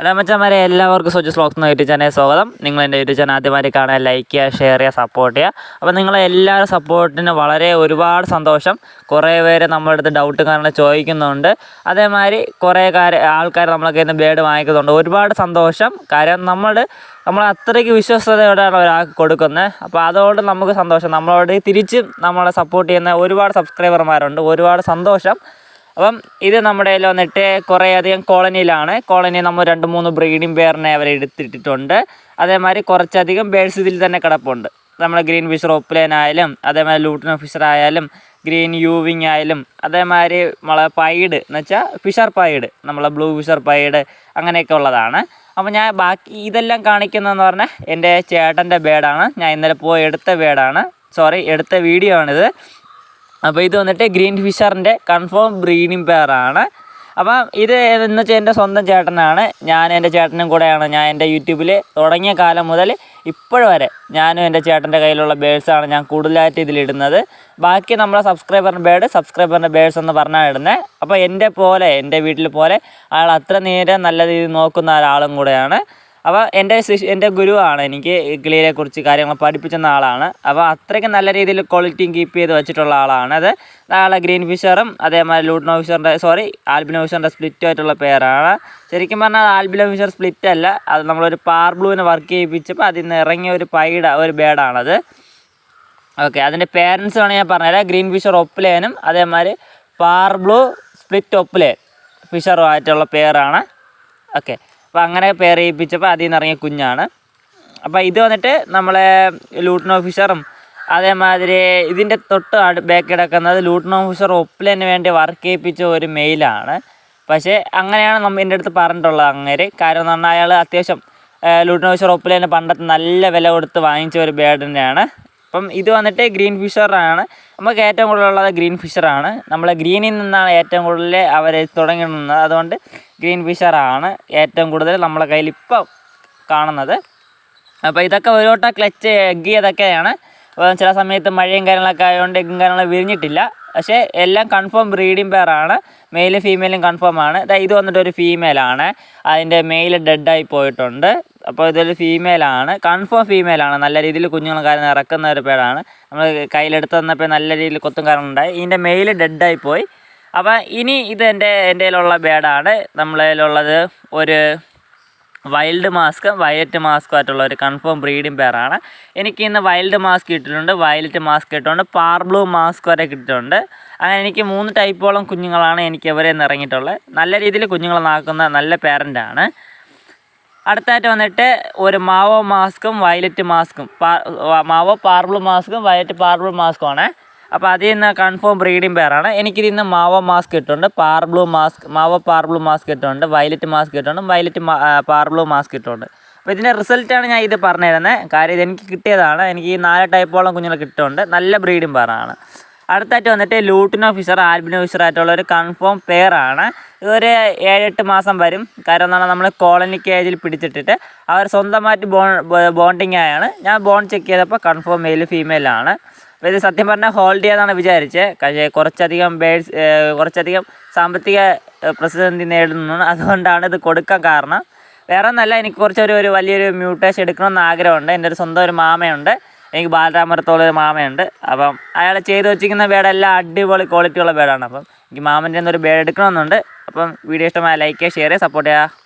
Hello മച്ചന്മാരെ എല്ലാവർക്കും സ്വച്ഛ സ്ലോക്സ് എന്ന യൂട്യൂബ് ചാനലിൽ സ്വാഗതം. നിങ്ങൾ എന്റെ യൂട്യൂബ് ചാനൽ ആദ്യമായി കാണാൻ ലൈക്ക് ചെയ്യുക ഷെയർ ചെയ്യുക സപ്പോർട്ട് ചെയ്യുക. അപ്പോൾ നിങ്ങളെ എല്ലാവരും സപ്പോർട്ടിന് വളരെ ഒരുപാട് സന്തോഷം. കുറേ പേര് നമ്മുടെ അടുത്ത് ഡൗട്ട് കാരണം ചോദിക്കുന്നുണ്ട്. അതേമാതിരി കുറേ കാര്യം ആൾക്കാർ നമ്മളൊക്കെ ഇന്ന് ബേഡ് വാങ്ങിക്കുന്നുണ്ട്. ഒരുപാട് സന്തോഷം. കാര്യം നമ്മൾ നമ്മൾ അത്രയ്ക്ക് വിശ്വസ്തയോടെയാണ് ഒരാൾക്ക് കൊടുക്കുന്നത്. അപ്പോൾ അതുകൊണ്ട് നമുക്ക് സന്തോഷം. നമ്മളോട് തിരിച്ചും നമ്മളെ സപ്പോർട്ട് ചെയ്യുന്ന ഒരുപാട് സബ്സ്ക്രൈബർമാരുണ്ട് ഒരുപാട് സന്തോഷം. അപ്പം ഇത് നമ്മുടെ കയ്യിൽ വന്നിട്ട് കുറേയധികം കോളനിയിലാണ്. കോളനി നമ്മൾ രണ്ട് മൂന്ന് ബ്രീഡിംഗ് പെയറിനെ അവർ എടുത്തിട്ടിട്ടുണ്ട്. അതേമാതിരി കുറച്ചധികം ബേഡ്സ് ഇതിൽ തന്നെ കിടപ്പുണ്ട്. നമ്മുടെ ഗ്രീൻ ഫിഷർ ഒപ്ലേൻ ആയാലും അതേമാതിരി ലൂട്ടിനോ ഫിഷർ ആയാലും ഗ്രീൻ യൂവിങ് ആയാലും അതേമാതിരി നമ്മളെ പൈഡ് എന്ന് വെച്ചാൽ ഫിഷർ പൈഡ് നമ്മളെ ബ്ലൂ ഫിഷർ പൈഡ് അങ്ങനെയൊക്കെ ഉള്ളതാണ്. അപ്പോൾ ഞാൻ ബാക്കി ഇതെല്ലാം കാണിക്കുന്നതെന്ന് പറഞ്ഞാൽ എന്റെ ചേട്ടന്റെ ബേഡാണ് ഞാൻ ഇന്നലെ പോയി എടുത്ത ബേഡാണ് സോറി എടുത്ത വീഡിയോ ആണിത്. അപ്പോൾ ഇത് വന്നിട്ട് ഗ്രീൻ ഫിഷറിന്റെ കൺഫേം ബ്രീഡിംഗ് പെയറാണ് അപ്പം ഇത് എന്ന് വെച്ചാൽ എന്റെ സ്വന്തം ചേട്ടനാണ്. ഞാൻ എന്റെ ചേട്ടനും കൂടെയാണ് ഞാൻ എന്റെ യൂട്യൂബിൽ തുടങ്ങിയ കാലം മുതൽ ഇപ്പോഴും വരെ ഞാനും എന്റെ ചേട്ടന്റെ കയ്യിലുള്ള ബേഡ്സാണ് ഞാൻ കൂടുതലായിട്ട് ഇതിലിടുന്നത് ബാക്കി നമ്മളെ സബ്സ്ക്രൈബറിന്റെ ബേഡ് സബ്സ്ക്രൈബറിന്റെ ബേഡ്സ് എന്ന് പറഞ്ഞാൽ ഇടുന്നത് അപ്പോൾ എന്റെ പോലെ എന്റെ വീട്ടിൽ പോലെ അയാൾ അത്ര നേരം നല്ല രീതിയിൽ നോക്കുന്ന ഒരാളും കൂടെയാണ്. അപ്പോൾ എന്റെ എന്റെ ഗുരുവാണ് എനിക്ക് കിളിയെ കുറിച്ച് കാര്യങ്ങൾ പഠിപ്പിച്ചെന്ന ആളാണ്. അപ്പോൾ അത്രയ്ക്ക് നല്ല രീതിയിൽ ക്വാളിറ്റിയും കീപ്പ് ചെയ്ത് വെച്ചിട്ടുള്ള ആളാണ്. അത് നാളെ ഗ്രീൻ ഫിഷറും അതേമാതിരി ലൂട്ടൻ ഓഫീസറിന്റെ സോറി ആൽബിനോ ഓഫീസറിന്റെ സ്പ്ലിറ്റ് ആയിട്ടുള്ള പേരാണ്. ശരിക്കും പറഞ്ഞാൽ ആൽബിനോ ഫിഷർ സ്പ്ലിറ്റ് അല്ല. അത് നമ്മളൊരു പാർ ബ്ലൂവിനെ വർക്ക് ചെയ്യിപ്പിച്ചപ്പോൾ അതിൽ നിന്ന് ഇറങ്ങിയ ഒരു പൈഡ ഒരു ബേഡാണത് ഓക്കെ അതിന്റെ പേരൻസ് വേണമെങ്കിൽ ഞാൻ പറഞ്ഞുതരാം. ഗ്രീൻ ഫിഷർ ഒപ്പിലേനും അതേമാതിരി പാർ ബ്ലൂ സ്പ്ലിറ്റ് ഒപ്ലേൻ ഫിഷറും ആയിട്ടുള്ള പേരാണ്. ഓക്കെ അപ്പോൾ അങ്ങനെ പേർ ചെയ്യിപ്പിച്ചപ്പോൾ അതിൽ നിന്ന് ഇറങ്ങിയ കുഞ്ഞാണ്. അപ്പോൾ ഇത് വന്നിട്ട് നമ്മളെ ലൂട്ടിനോ ഓഫീസറും അതേമാതിരി ഇതിന്റെ തൊട്ട് അടു ബാക്ക് കിടക്കുന്നത് ലൂട്ടിനോ ഓഫീസർ ഒപ്പിലിന് വേണ്ടി വർക്ക് ചെയ്യിപ്പിച്ച ഒരു മെയിലാണ് പക്ഷേ അങ്ങനെയാണ് നമ്മൾ എന്റെ അടുത്ത് പറഞ്ഞിട്ടുള്ളത് അങ്ങേര്. കാര്യം എന്ന് പറഞ്ഞാൽ അയാൾ അത്യാവശ്യം ലൂട്ടിനോ ഓഫീസർ ഒപ്പിലിന് പണ്ടത്തെ നല്ല വില കൊടുത്ത് വാങ്ങിച്ച ഒരു ബേഡ് തന്നെയാണ് അപ്പം ഇത് വന്നിട്ട് ഗ്രീൻ ഫിഷറാണ്. നമുക്ക് ഏറ്റവും കൂടുതലുള്ളത് ഗ്രീൻ ഫിഷറാണ്. നമ്മൾ ഗ്രീനിൽ നിന്നാണ് ഏറ്റവും കൂടുതൽ അവർ തുടങ്ങുന്നത് അതുകൊണ്ട് ഗ്രീൻ ഫിഷറാണ് ഏറ്റവും കൂടുതൽ നമ്മളെ കയ്യിൽ ഇപ്പോൾ കാണുന്നത്. അപ്പോൾ ഇതൊക്കെ ഒരു വട്ടം ക്ലച്ച് എഗ് ചെയ്തൊക്കെയാണ് അപ്പോൾ ചില സമയത്ത് മഴയും കാര്യങ്ങളൊക്കെ ആയതുകൊണ്ട് എഗ്ഗും കാര്യങ്ങളും വിരിഞ്ഞിട്ടില്ല. പക്ഷേ എല്ലാം കൺഫേം ബ്രീഡിംഗ് പെയറാണ് മെയിലും ഫീമെയിലും കൺഫേം ആണ്. ഇത് വന്നിട്ട് ഒരു ഫീമെയിലാണ്. അതിന്റെ മെയിൽ ഡെഡായി പോയിട്ടുണ്ട്. അപ്പോൾ ഇതൊരു ഫീമെയിലാണ് കൺഫേം ഫീമെയിലാണ് നല്ല രീതിയിൽ കുഞ്ഞുങ്ങളും കാര്യം ഇറക്കുന്ന ഒരു പേടാണ് നമ്മൾ കയ്യിലെടുത്ത് തന്നപ്പോൾ നല്ല രീതിയിൽ കൊത്തും കാരണം ഉണ്ടായി ഇതിന്റെ മെയിൽ ഡെഡായി പോയി. അപ്പോൾ ഇനി ഇത് എന്റെ എന്റെ കയ്യിലുള്ള ബേഡാണ് നമ്മളതിലുള്ളത് ഒരു വൈൽഡ് മാസ്ക് വയലറ്റ് മാസ്കും ആയിട്ടുള്ള ഒരു കൺഫേം ബ്രീഡിംഗ് പെയറാണ് എനിക്ക് ഇന്ന് വൈൽഡ് മാസ്ക് കിട്ടിയിട്ടുണ്ട്. വയലറ്റ് മാസ്ക് കിട്ടിയിട്ടുണ്ട് പാർ ബ്ലൂ മാസ്ക് വരെ കിട്ടിയിട്ടുണ്ട്. അങ്ങനെ എനിക്ക് മൂന്ന് ടൈപ്പോളം കുഞ്ഞുങ്ങളാണ് എനിക്ക് ഇവരെ നിന്ന് ഇറങ്ങിയിട്ടുള്ളത്. നല്ല രീതിയിൽ കുഞ്ഞുങ്ങളെ നാക്കുന്ന നല്ല പേരന്റാണ് അടുത്തായിട്ട് വന്നിട്ട് ഒരു മാവോ മാസ്കും വയലറ്റ് മാസ്കും. മാവോ പാർബിൾ മാസ്കും വയലറ്റ് പാർബിൾ മാസ്കും ആണ്. അപ്പോൾ അതിൽ നിന്ന് കൺഫേം ബ്രീഡിംഗ് പെയറാണ് എനിക്കിതിൽ നിന്ന് മാവോ മാസ്ക് കിട്ടുന്നുണ്ട് parblue mask mauve parblue mask കിട്ടുന്നുണ്ട് വയലറ്റ് മാസ്ക് കിട്ടുന്നുണ്ട് വയലറ്റ് പാർബ്ലൂ മാസ്ക് കിട്ടുന്നുണ്ട്. അപ്പോൾ ഇതിന്റെ റിസൾട്ടാണ് ഞാൻ ഇത് പറഞ്ഞു തരുന്നത് കാര്യം ഇത് എനിക്ക് കിട്ടിയതാണ്. എനിക്ക് ഈ നാല് ടൈപ്പോളം കുഞ്ഞുങ്ങൾ കിട്ടുന്നുണ്ട്. നല്ല ബ്രീഡിംഗ് പെയറാണ് അടുത്തായിട്ട് വന്നിട്ട് ലൂട്ടിൻ ഓഫീസർ ആൽബിൻ ഓഫീസർ ആയിട്ടുള്ള ഒരു കൺഫേം പെയറാണ് ഇതൊരു ഏഴെട്ട് മാസം വരും. കാരണം എന്താണ് നമ്മൾ കോളനി കേജിൽ പിടിച്ചിട്ടിട്ട് അവർ സ്വന്തമായിട്ട് ബോൺ ബോണ്ടിങ് ആയാണ്. ഞാൻ ബോൺ ചെക്ക് ചെയ്തപ്പോൾ കൺഫേം മെയിൽ ഫീമെയിലാണ് അപ്പോൾ ഇത് സത്യം പറഞ്ഞാൽ ഹോൾഡ് ചെയ്യാന്നാണ് വിചാരിച്ചത് പക്ഷേ കുറച്ചധികം ബേഡ്സ് കുറച്ചധികം സാമ്പത്തിക പ്രതിസന്ധി നേടുന്നു അതുകൊണ്ടാണ് ഇത് കൊടുക്കാൻ കാരണം. വേറെ ഒന്നല്ല എനിക്ക് കുറച്ചൊരു ഒരു വലിയൊരു മ്യൂട്ടേഷൻ എടുക്കണമെന്ന് ആഗ്രഹമുണ്ട്. എന്റെ ഒരു സ്വന്തം ഒരു മാമയുണ്ട്. എനിക്ക് ബാലരാമരത്തോളം ഒരു മാമയുണ്ട്. അപ്പം അയാൾ ചെയ്ത് വെച്ചിരിക്കുന്ന ബേഡെല്ലാം അടിപൊളി ക്വാളിറ്റിയുള്ള ബേഡാണ് അപ്പം എനിക്ക് മാമന്റെ ഒരു ബേഡ് എടുക്കണമെന്നുണ്ട്. അപ്പം വീഡിയോ ഇഷ്ടമായ ലൈക്ക് ചെയ്യുക ഷെയർ ചെയ്യുക സപ്പോർട്ട് ചെയ്യുക